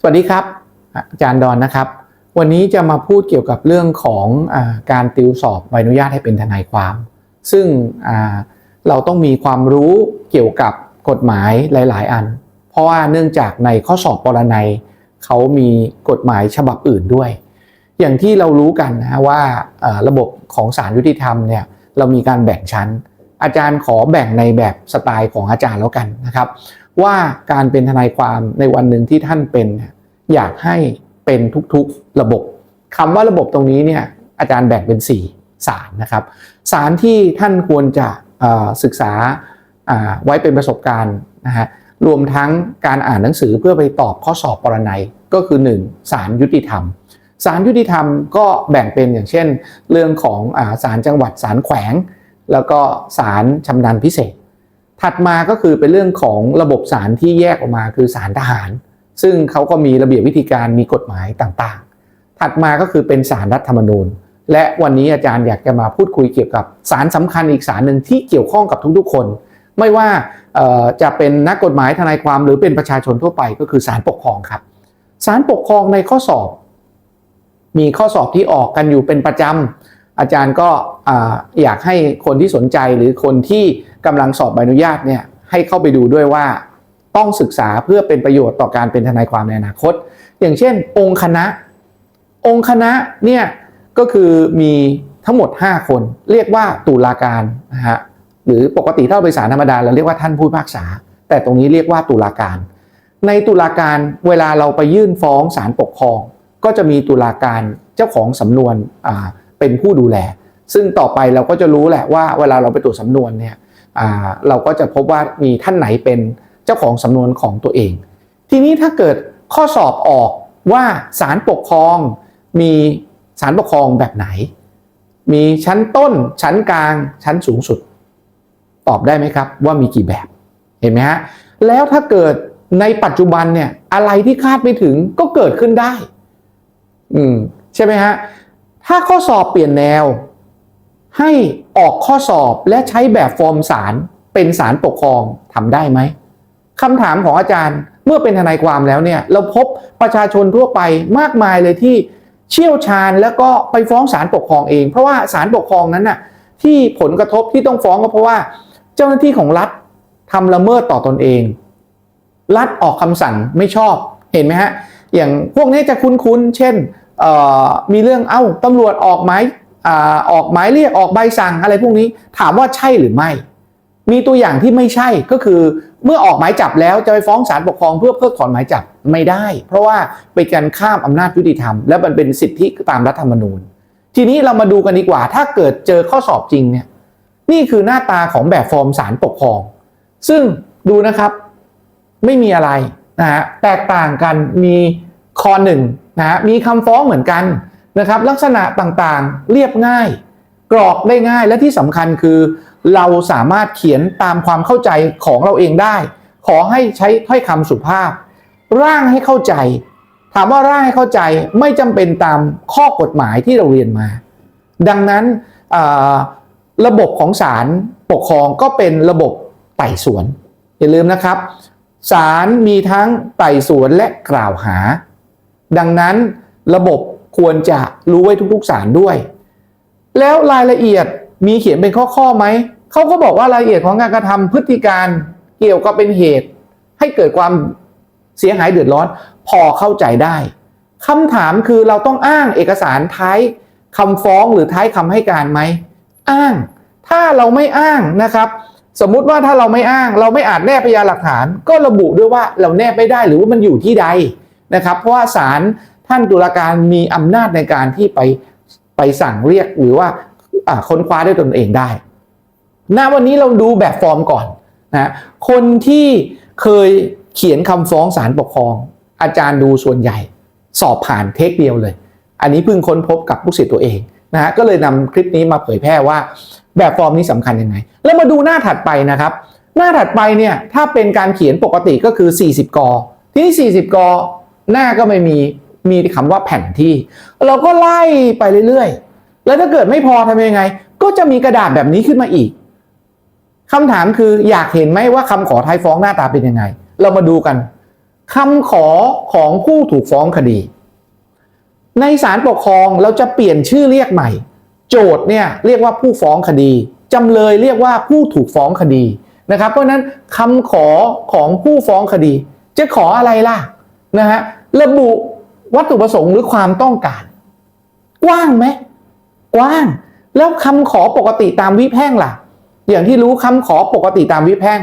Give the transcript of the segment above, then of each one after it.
สวัสดีครับ อาจารย์ดอนนะครับ วันนี้จะมาพูดเกี่ยวกับเรื่องของอการติวสอบใบอนุญาตให้เป็นทนายความ ซึ่งเราต้องมีความรู้เกี่ยวกับกฎหมายหลาย ๆ อัน เพราะว่าเนื่องจากในข้อสอบปรนัยเขามีกฎหมายฉบับอื่นด้วย อย่างที่เรารู้กันนะว่าอ่าระบบของศาลยุติธรรมเนี่ยเรามีการแบ่งชั้น อาจารย์ขอแบ่งในแบบสไตล์ของอาจารย์แล้วกันนะครับ ว่าการเป็นทนายความในวันหนึ่งที่ท่านเป็น อยากให้เป็นทุกๆระบบคำว่าระบบตรงนี้เนี่ยอาจารย์แบ่งเป็น4ศาลนะครับศาลที่ท่านควรจะศึกษาไว้เป็นประสบการณ์นะฮะรวมทั้งการอ่านหนังสือเพื่อไปตอบข้อสอบปรนัยก็คือ 1. ศาลยุติธรรมศาลยุติธรรมก็แบ่งเป็นอย่างเช่น เรื่องของอาศาลจังหวัดศาลแขวง แล้วก็ศาลชำนาญพิเศษ ถัดมาก็คือเป็นเรื่องของระบบศาลที่แยกออกมาคือศาลทหาร ซึ่งเขาก็มีระเบียบวิธีการมีกฎหมายต่างๆ ถัดมาก็คือเป็นศาลรัฐธรรมนูญ และวันนี้อาจารย์อยากจะมาพูดคุยเกี่ยวกับศาลสำคัญอีกศาลหนึ่งที่เกี่ยวข้องกับทุกๆคน ไม่ว่าจะเป็นนักกฎหมายทนายความหรือเป็นประชาชนทั่วไปก็คือศาลปกครองครับศาลปกครองในข้อสอบ มีข้อสอบที่ออกกันอยู่เป็นประจำ อาจารย์ก็อ่าอยากให้คนที่สนใจหรือคนที่กำลังสอบใบอนุญาตเนี่ยให้เข้าไปดูด้วยว่าต้องศึกษาเพื่อเป็นประโยชน์ต่อการเป็นทนายความในอนาคต อย่างเช่น องค์คณะ องค์คณะเนี่ยก็คือมีทั้งหมด 5 คน เรียกว่าตุลาการนะฮะหรือปกติถ้าเราไปศาลธรรมดาเราเรียกว่าท่านผู้พิพากษา แต่ตรงนี้เรียกว่าตุลาการ ในตุลาการเวลาเราไปยื่นฟ้องศาลปกครอง ก็จะมีตุลาการเจ้าของสำนวนอ่า เป็นผู้ดูแล ซึ่งต่อไปเราก็จะรู้แหละว่าเวลาเราไปตรวจสำนวนเนี่ยเราก็จะพบว่ามีท่านไหนเป็นเจ้าของสำนวนของตัวเอง ทีนี้ถ้าเกิดข้อสอบออกว่าศาลปกครองมีศาลปกครองแบบไหน มีชั้นต้นชั้นกลางชั้นสูงสุด ตอบได้ไหมครับว่ามีกี่แบบเห็นไหมฮะแล้วถ้าเกิดในปัจจุบันเนี่ยอะไรที่คาดไม่ถึงก็เกิดขึ้นได้ อืมใช่ไหมฮะ ถ้าข้อสอบเปลี่ยนแนว ให้ออกข้อสอบและใช้แบบฟอร์มสารเป็นสารปกครองทำได้ไหมคำถามของอาจารย์เมื่อเป็นทนายความแล้วเนี่ยเราพบประชาชนทั่วไปมากมายเลยที่เชี่ยวชาญแล้วก็ไปฟ้องศาลปกครองเอง เพราะว่าศาลปกครองนั้นน่ะที่ผลกระทบที่ต้องฟ้องก็เพราะว่า เจ้าหน้าที่ของรัฐทำละเมิดต่อตอนเอง รัฐออกคำสั่งไม่ชอบเห็นไหมฮะอย่างพวกนี้จะคุ้นๆเช่น มีเรื่องเอ้าตำรวจออกหมายอออกหมายเรียกออกใบสั่งอะไรพวกนี้ถามว่าใช่หรือไม่ มีตัวอย่างที่ไม่ใช่ก็คือเมื่อออกหมายจับแล้วจะไปฟ้องศาลปกครองเพื่อเพิกถอนหมายจับไม่ได้ เพราะว่าเป็นการข้ามอำนาจยุติธรรม และมันเป็นสิทธิตามรัฐธรรมนูญ ทีนี้เรามาดูกันดีกว่า ถ้าเกิดเจอข้อสอบจริงเนี่ยนี่คือหน้าตาของแบบฟอร์มศาลปกครอง ซึ่งดูนะครับไม่มีอะไรนะฮะแตกต่างกันมีคอหนึ่ง นะมีคำฟ้องเหมือนกันนะครับลักษณะต่างๆเรียบง่าย กรอกได้ง่ายและที่สำคัญคือ เราสามารถเขียนตามความเข้าใจของเราเองได้ ขอให้ใช้ถ้อยคำสุภาพ ร่างให้เข้าใจ ถามว่าร่างให้เข้าใจไม่จำเป็นตามข้อกฎหมายที่เราเรียนมา ดังนั้นระบบของศาลปกครองก็เป็นระบบไต่สวน อย่าลืมนะครับศาลมีทั้งไต่สวนและกล่าวหา ดังนั้นระบบควรจะรู้ไว้ทุกๆศาลด้วย แล้วรายละเอียดมีเขียนเป็นข้อๆไหม เขาก็บอกว่ารายละเอียดของการกระทำพฤติการเกี่ยวกับเป็นเหตุ ให้เกิดความเสียหายเดือดร้อน พอเข้าใจได้คำถามคือเราต้องอ้างเอกสารท้ายคำฟ้องหรือท้ายคำให้การไหม อ้าง ถ้าเราไม่อ้างนะครับ สมมุติว่าถ้าเราไม่อ้าง เราไม่อาจแนบพยานหลักฐาน ก็ระบุด้วยว่าเราแนบไม่ได้หรือว่ามันอยู่ที่ใด นะครับ เพราะว่าศาลท่านตุลาการมีอำนาจในการที่ไปไปสั่งเรียกหรือว่าค้นคว้าด้วยตนเองได้ณวันนี้เราดูแบบฟอร์มก่อนนะคนที่เคยเขียนคำฟ้องศาลปกครอง อาจารย์ดูส่วนใหญ่ สอบผ่านเทคเดียวเลย อันนี้เพิ่งค้นพบกับผู้สิทธิ์ตัวเองนะฮะก็เลยนำคลิปนี้มาเผยแพร่ว่าแบบฟอร์มนี้สำคัญยังไง แล้วมาดูหน้าถัดไปนะครับ หน้าถัดไปเนี่ยถ้าเป็นการเขียนปกติก็คือ 40 กอที่นี่40 กอ หน้าก็ไม่มีมีคำว่าแผ่นที่ เราก็ไล่ไปเรื่อยๆ แล้วถ้าเกิดไม่พอทำยังไง ก็จะมีกระดาษแบบนี้ขึ้นมาอีกคำถามคืออยากเห็นไหมว่าคำขอท้ายฟ้องหน้าตาเป็นยังไง เรามาดูกันคำขอของผู้ถูกฟ้องคดี ในศาลปกครองเราจะเปลี่ยนชื่อเรียกใหม่ โจทย์เนี่ยเรียกว่าผู้ฟ้องคดีจำเลยเรียกว่าผู้ถูกฟ้องคดีนะครับ เพราะนั้นคำขอของผู้ฟ้องคดี จะขออะไรล่ะนะฮะ ระบุวัตถุประสงค์หรือความต้องการ กว้างไหมกว้าง แล้วคำขอปกติตามวิแพ่งล่ะ อย่างที่รู้คำขอปกติตามวิแพ่ง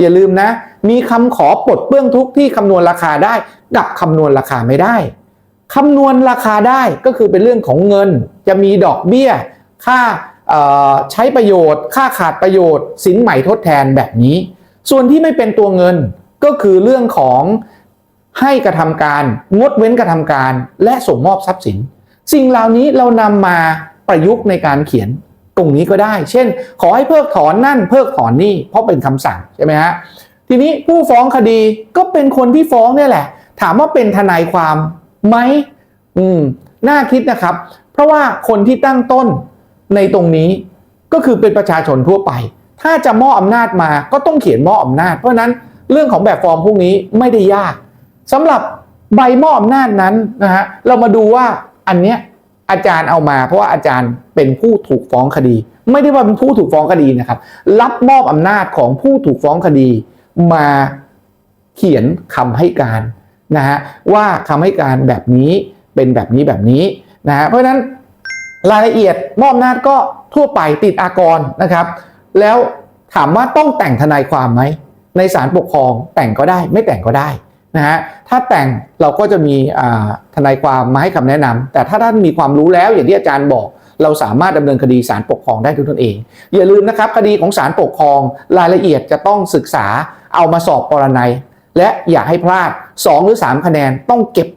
อย่าลืมนะ มีคำขอปลดเปื้องทุกที่คำนวณราคาได้ กับคำนวณราคาไม่ได้คำนวณราคาได้ก็คือเป็นเรื่องของเงิน จะมีดอกเบี้ย ค่าใช้ประโยชน์ ค่าขาดประโยชน์ สินใหม่ทดแทนแบบนี้ ส่วนที่ไม่เป็นตัวเงินก็คือเรื่องของ ให้กระทำการงดเว้นกระทำการ และส่งมอบทรัพย์สิน สิ่งเหล่านี้เรานำมาประยุกต์ในการเขียนตรงนี้ก็ได้ เช่น ขอให้เพิกถอนนั่นเพิกถอนนี่เพราะเป็นคำสั่งใช่ไหมฮะทีนี้ผู้ฟ้องคดีก็เป็นคนที่ฟ้องเนี่ยแหละ ถามว่าเป็นทนายความไหมอืมน่าคิดนะครับ เพราะว่าคนที่ตั้งต้นในตรงนี้ก็คือเป็นประชาชนทั่วไป ถ้าจะมอบอำนาจมาก็ต้องเขียนมอบอำนาจ เพราะนั้นเรื่องของแบบฟอร์มพวกนี้ไม่ได้ยาก สำหรับใบมอบอำนาจนั้นนะฮะเรามาดูว่าอันเนี้ยอาจารย์เอามา เพราะว่าอาจารย์เป็นผู้ถูกฟ้องคดี ไม่ได้ว่าเป็นผู้ถูกฟ้องคดีนะครับ รับมอบอำนาจของผู้ถูกฟ้องคดี มาเขียนคำให้การนะฮะว่าคำให้การแบบนี้เป็นแบบนี้แบบนี้นะฮะเพราะฉะนั้นรายละเอียดมอบอำนาจก็ทั่วไปติดอากรนะครับ แล้วถามว่าต้องแต่งทนายความไหมในศาลปกครองแต่งก็ได้ไม่แต่งก็ได้ นะฮะถ้าแต่งเราก็จะมีทนายความมาให้คำแนะนำแต่ถ้าท่านมีความรู้แล้วอย่างที่อาจารย์บอก เราสามารถดำเนินคดีศาลปกครองได้ด้วยตนเอง อย่าลืมนะครับคดีของศาลปกครองรายละเอียดจะต้องศึกษาเอามาสอบปรนัยและอย่าให้พลาด 2 หรือ 3 คะแนนต้องเก็บ